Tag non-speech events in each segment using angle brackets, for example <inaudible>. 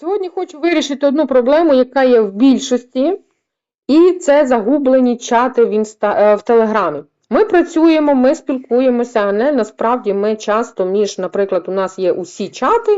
Сьогодні хочу вирішити одну проблему, яка є в більшості, і це загублені чати в, інста... е, в Телеграмі. Ми працюємо, ми спілкуємося, а не насправді ми часто між, наприклад, у нас є усі чати.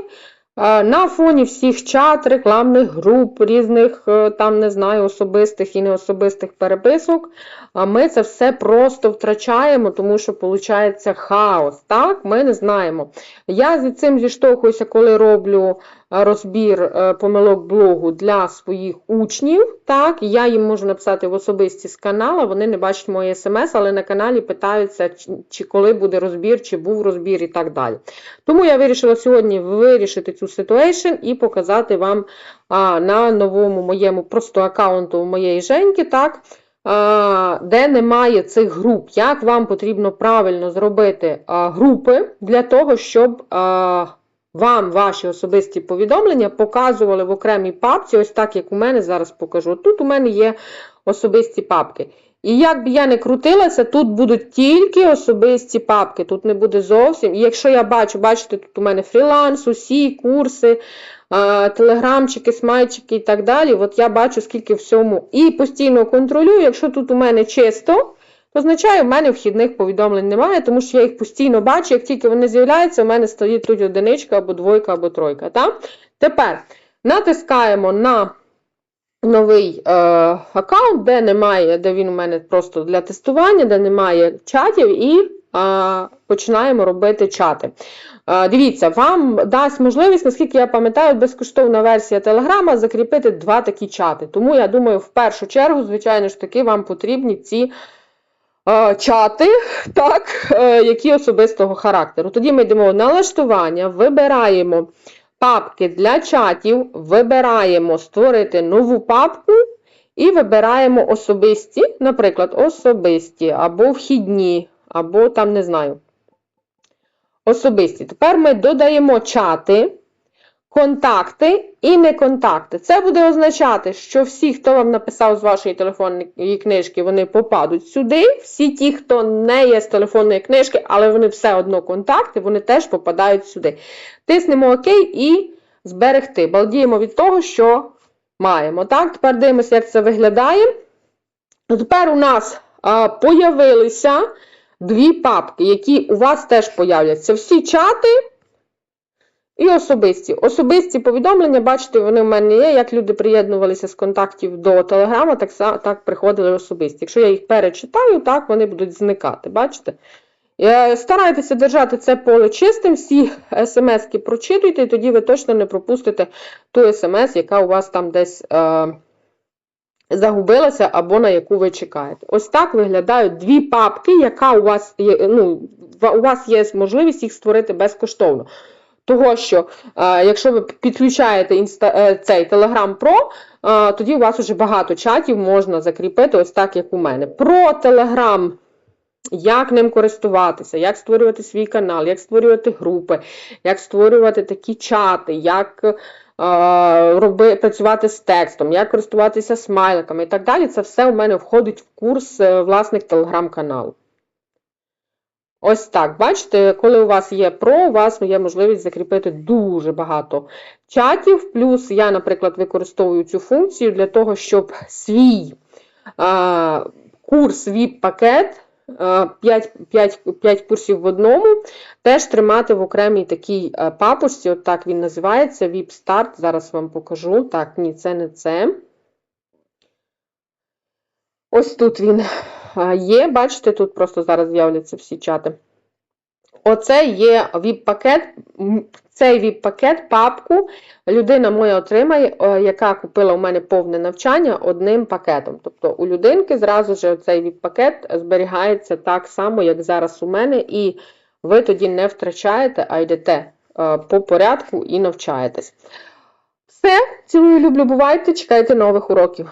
е, На фоні всіх чат, рекламних груп, різних е, там, не знаю, особистих і неособистих переписок, ми це все просто втрачаємо, тому що виходить хаос. Так, ми не знаємо. Я з цим зіштовхуюся, коли роблю розбір е, помилок блогу для своїх учнів. Так, я їм можу написати в особисті з каналу, вони не бачать мої смс, але на каналі питаються, чи- коли буде розбір, чи був розбір і так далі. Тому я вирішила сьогодні вирішити цю ситуацію і показати вам а, на новому моєму просто аккаунту моєї Женьки, так, де немає цих груп. Як вам потрібно правильно зробити групи для того, щоб вам ваші особисті повідомлення показували в окремій папці, ось так, як у мене зараз покажу. Тут у мене є особисті папки. І як би я не крутилася, тут будуть тільки особисті папки, тут не буде зовсім. І якщо я бачу, бачите, тут у мене фріланс, усі курси, телеграмчики, смайчики і так далі. От я бачу, скільки всьому. І постійно контролюю, якщо тут у мене чисто, то означає, в мене вхідних повідомлень немає, тому що я їх постійно бачу, як тільки вони з'являються, у мене стоїть тут одиничка або двойка, або тройка. Так? Тепер натискаємо на новий е, аккаунт, де немає, де він у мене просто для тестування, де немає чатів, і е, починаємо робити чати. Е, дивіться, вам дасть можливість, наскільки я пам'ятаю, безкоштовна версія Телеграма закріпити два такі чати. Тому я думаю, в першу чергу, звичайно ж таки, вам потрібні ці. Е, Чати, так, е, які особистого характеру. Тоді ми йдемо налаштування, вибираємо папки для чатів, вибираємо створити нову папку і вибираємо особисті, наприклад, особисті, або вхідні, або там не знаю. Особисті. Тепер ми додаємо чати, контакти і не контакти. Це буде означати, що всі, хто вам написав з вашої телефонної книжки, вони попадуть сюди. Всі ті, хто не є з телефонної книжки, але вони все одно контакти, вони теж попадають сюди. Тиснемо ОК і зберегти. Балдіємо від того, що маємо. Так, тепер дивимося, як це виглядає. Тепер у нас а, появилися дві папки, які у вас теж появляться. Всі чати і особисті. Особисті повідомлення, бачите, вони в мене є. Як люди приєднувалися з контактів до Телеграма, так, так приходили особисті. Якщо я їх перечитаю, так вони будуть зникати. Бачите? Е, Старайтеся держати це поле чистим, всі <laughs> смс-ки прочитуйте, і тоді ви точно не пропустите ту смс, яка у вас там десь е, загубилася або на яку ви чекаєте. Ось так виглядають дві папки, яка у вас є, ну, у вас є можливість їх створити безкоштовно. Того, що е, якщо ви підключаєте інста, е, цей Telegram Pro, е, тоді у вас вже багато чатів можна закріпити, ось так, як у мене. Про Telegram як ним користуватися, як створювати свій канал, як створювати групи, як створювати такі чати, як е, роби, працювати з текстом, як користуватися смайликами і так далі. Це все у мене входить в курс власник телеграм-каналу. Ось так, бачите, коли у вас є Pro, у вас є можливість закріпити дуже багато чатів. Плюс я, наприклад, використовую цю функцію для того, щоб свій е, курс VIP-пакет 5, 5, 5 курсів в одному, теж тримати в окремій такій е, папочці, от так він називається, VIP Start, зараз вам покажу. Так, ні, це не це. Ось тут він є, бачите, тут просто зараз з'являться всі чати. Оце є VIP-пакет. Цей VIP-пакет, папку, людина моя отримає, яка купила у мене повне навчання одним пакетом. Тобто у людинки зразу ж цей VIP-пакет зберігається так само, як зараз у мене, і ви тоді не втрачаєте, а йдете е, по порядку і навчаєтесь. Все, цілую, люблю, бувайте, чекайте нових уроків.